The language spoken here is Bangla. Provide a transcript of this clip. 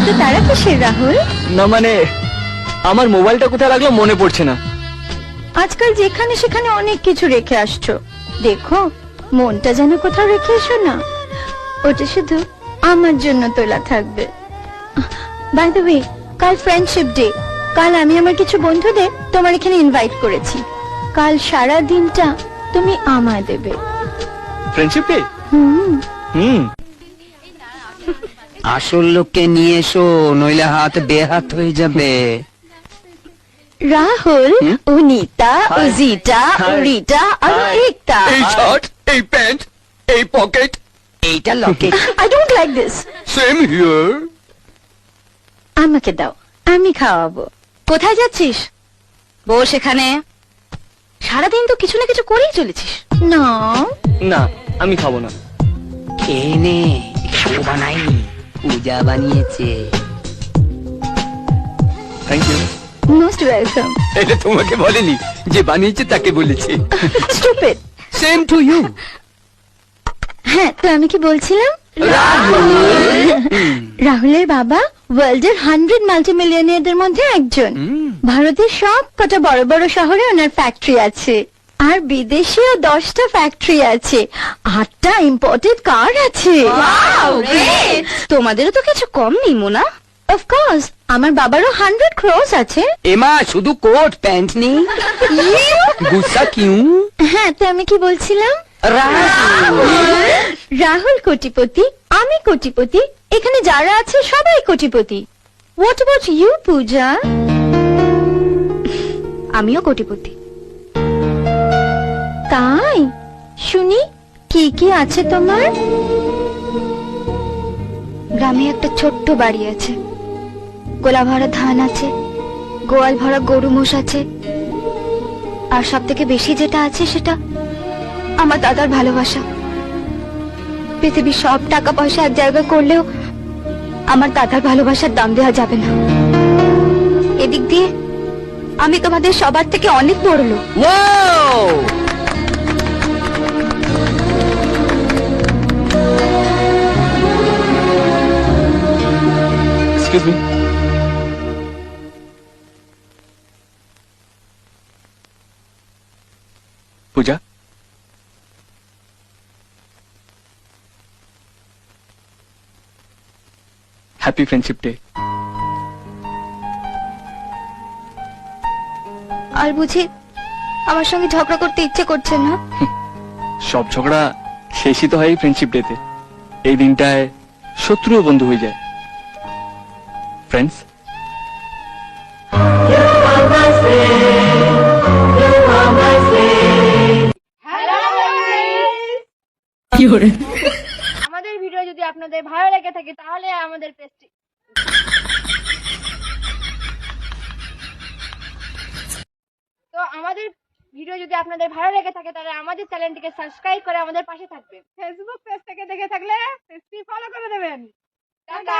এত তারা কিসের রাহুল? না মানে আমার মোবাইলটা কোথায় রাখলাম মনে পড়ছে না। আজকাল যেখানে সেখানে অনেক কিছু রেখে আসছো। দেখো মনটা যেন কোথাও রেখে এসো না। ওটা শুধু আমার জন্য তোলা থাকবে। বাই দ্য ওয়ে কাল ফ্রেন্ডশিপ ডে কাল আমি আমার কিছু বন্ধুদের তোমার এখানে ইনভাইট করেছি। কাল সারা দিনটা তুমি আমায় দেবে। Friendship day hmm. হুম। আসল লোককে নিয়ে এসো নইলে হাত বেহাত হয়ে যাবে। রাহুল. উজিটা Hi. রিটা আর. একতা। এই শার্ট এই প্যান্ট এই পকেট। এইটা locket. I don't like this same here আমাকে দাও আমি খাওয়াবো। কোথায় যাচ্ছিস? বস এখানে। সারাদিন তো কিছু না কিছু করেই চলেছিস। না। না আমি খাব না। খেয়ে নে ও বানাইনি পূজা বানিয়েছে। থ্যাংক ইউ মোস্ট ওয়েলকাম এটা তোমাকে বলেনি যে বানিয়েছে তাকে বলেছি। স্টুপিড সেম টু ইউ হ্যাঁ তো আমি কি বলছিলাম? রাহুলের বাবা ওয়ার্ল্ডের হান্ড্রেড মাল্টি মিলিয়নিয়ারদের মধ্যে একজন। ভারতের সব কটা বড় বড় শহরে ওনার ফ্যাক্টরি আছে। আর বিদেশেও দশটা ফ্যাক্টরি আছে। আটটা ইম্পোর্টেড কার আছে। তোমাদেরও তো কিছু কম নেই মোনা। অফকোর্স আমার বাবারও হান্ড্রেড ক্রোস আছে। এমা শুধু কোট প্যান্ট নেই। গুসা কিউ? হ্যাঁ তো আমি কি বলছিলাম? রাহুল। কোটিপতি আমি কোটিপতি এখানে যারা আছে সবাই কোটিপতি। What about you Puja? আমিও কোটিপতি। শুনি, কি কি আছে তোমার? গ্রামে একটা ছোট্ট বাড়ি আছে। গোলা ভরা ধান আছে, গোয়াল ভরা গরু মোষ আছে। আর সব থেকে বেশি যেটা আছে সেটা আমার দাদার ভালোবাসা। পৃথিবীর সব টাকা পয়সা এক জায়গায় করলেও আমার দাদার ভালোবাসার দাম দেওয়া যাবে না। এদিক দিয়ে আমি তোমাদের সবার থেকে অনেক বড় লোক excuse me Puja happy friendship day আর বুঝি আমার সঙ্গে ঝগড়া করতে ইচ্ছে করছে না? সব ঝগড়া শেষই তো হয় ফ্রেন্ডশিপ ডেতে এই দিনটায় শত্রুও বন্ধু হয়ে যায়। ফ্রেন্ডস আমাদের ভিডিও যদি আপনাদের ভালো লেগে থাকে তাহলে আমাদের পেজটি তো আমাদের ভিডিও যদি আপনাদের ভালো লেগে থাকে তাহলে আমাদের চ্যানেলটিকে সাবস্ক্রাইব করে আমাদের পাশে থাকবেন। ফেসবুক পেজ থেকে দেখে থাকলে পেজটি ফলো করে দেবেন। টাটা!